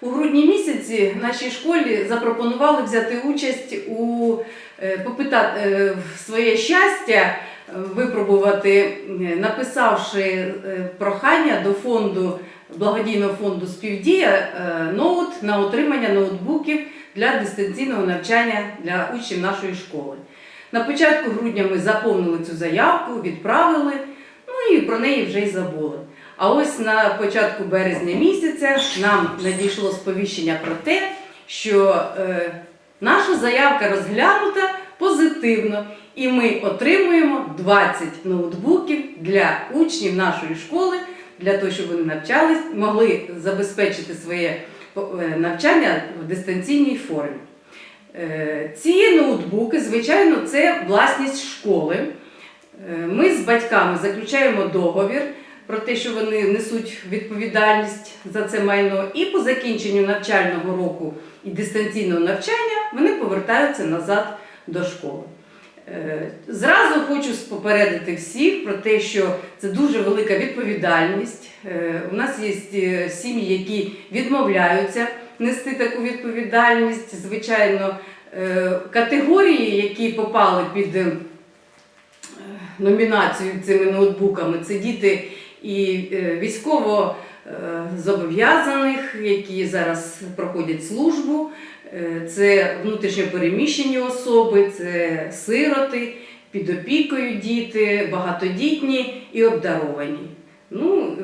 У грудні місяці нашій школі запропонували взяти участь у е, попитати е, своє щастя, е, випробувати, написавши прохання до фонду благодійного фонду Співдія ноут на отримання ноутбуків для дистанційного навчання для учнів нашої школи. На початку грудня ми заповнили цю заявку, відправили, ну і про неї вже й забули. А ось на початку березня місяця нам надійшло сповіщення про те, що е, наша заявка розглянута позитивно, і ми отримуємо 20 ноутбуків для учнів нашої школи, для того, щоб вони навчались, могли забезпечити своє е, навчання в дистанційній формі. Е, Ці ноутбуки, звичайно, це власність школи. Е, Ми з батьками заключаємо договір про те, що вони несуть відповідальність за це майно, і по закінченню навчального року і дистанційного навчання вони повертаються назад до школи. Е, Зразу хочу попередити всіх про те, що це дуже велика відповідальність. Е, У нас є сім'ї, які відмовляються нести таку відповідальність. Звичайно, категорії, які попали під номінацію цими ноутбуками, це діти і е, військово е, зобов'язаних, які зараз проходять службу. Е, Це внутрішньопереміщені особи, це сироти, під опікою діти, багатодітні і обдаровані. Ну,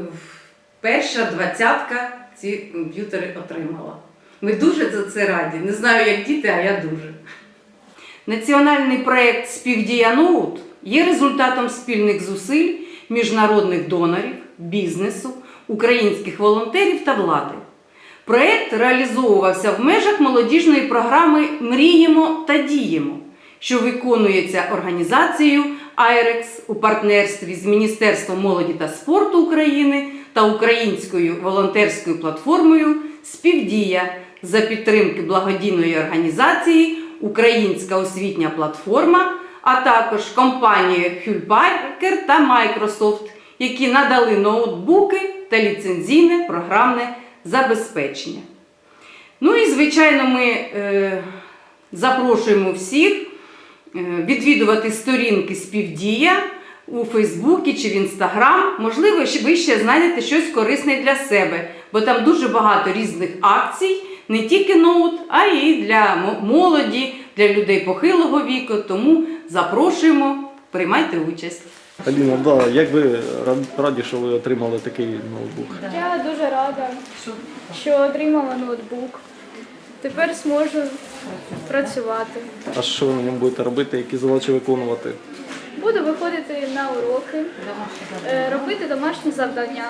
перша двадцятка ці комп'ютери отримала. Ми дуже за це раді. Не знаю, як діти, а я дуже. Національний проєкт Співдія Ноут є результатом спільних зусиль міжнародних донорів, бізнесу, українських волонтерів та влади. Проєкт реалізовувався в межах молодіжної програми Мріємо та діємо, що виконується організацією «Айрекс» у партнерстві з Міністерством молоді та спорту України та українською волонтерською платформою Співдія за підтримки благодійної організації Українська освітня платформа, а також компанією Hewlett-Packard та Microsoft, які надали ноутбуки та ліцензійне програмне забезпечення. Ну і, звичайно, ми е, запрошуємо всіх е, відвідувати сторінки Співдія у Фейсбуці чи в Інстаграм. Можливо, ви ще знайдете щось корисне для себе, бо там дуже багато різних акцій, не тільки ноут, а й для молоді, для людей похилого віку. Тому запрошуємо, приймайте участь. Аліна, да, як ви раді, що ви отримали такий ноутбук? Я дуже рада, що отримала ноутбук. Тепер зможу працювати. А що ви на ньому будете робити, які задачі виконувати? Буду виходити на уроки, е, робити домашні завдання.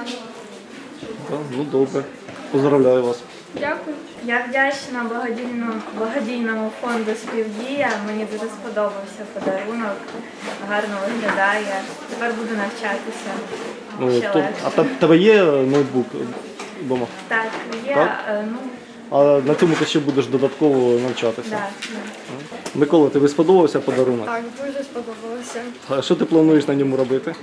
Да, ну добре. Поздравляю вас. Дякую. Я вдячна благодійному, благодійному фонду Співдія. Мені дуже сподобався подарунок. Гарно виглядає. Тепер буду навчатися. Ну, Ще то, легше. а та- в тебе є ноутбук вдома? Так, є. Так? е, Ну, А на цьому ти ще будеш додатково навчатися. да, Микола, тобі сподобався подарунок? Так, дуже сподобалося. А що ти плануєш на ньому робити?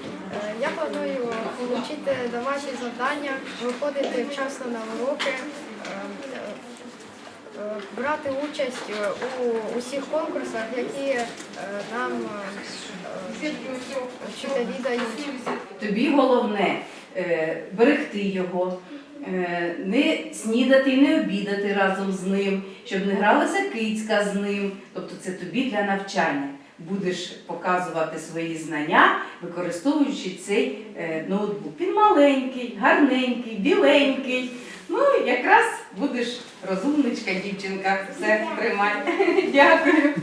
Е, Я планую отримати домашні завдання, виходити вчасно на уроки, е, е, е, брати участь е, у усіх конкурсах, які е, нам е, е, вчителі дають. Тобі головне е, берегти його, е, не снідати і не обідати разом з ним, щоб не гралася кицька з ним. Тобто це тобі для навчання. Будеш показувати свої знання, використовуючи цей е, ноутбук. Він маленький, гарненький, біленький. Ну, якраз будеш розумничка, дівчинка. Все, тримай. Дякую.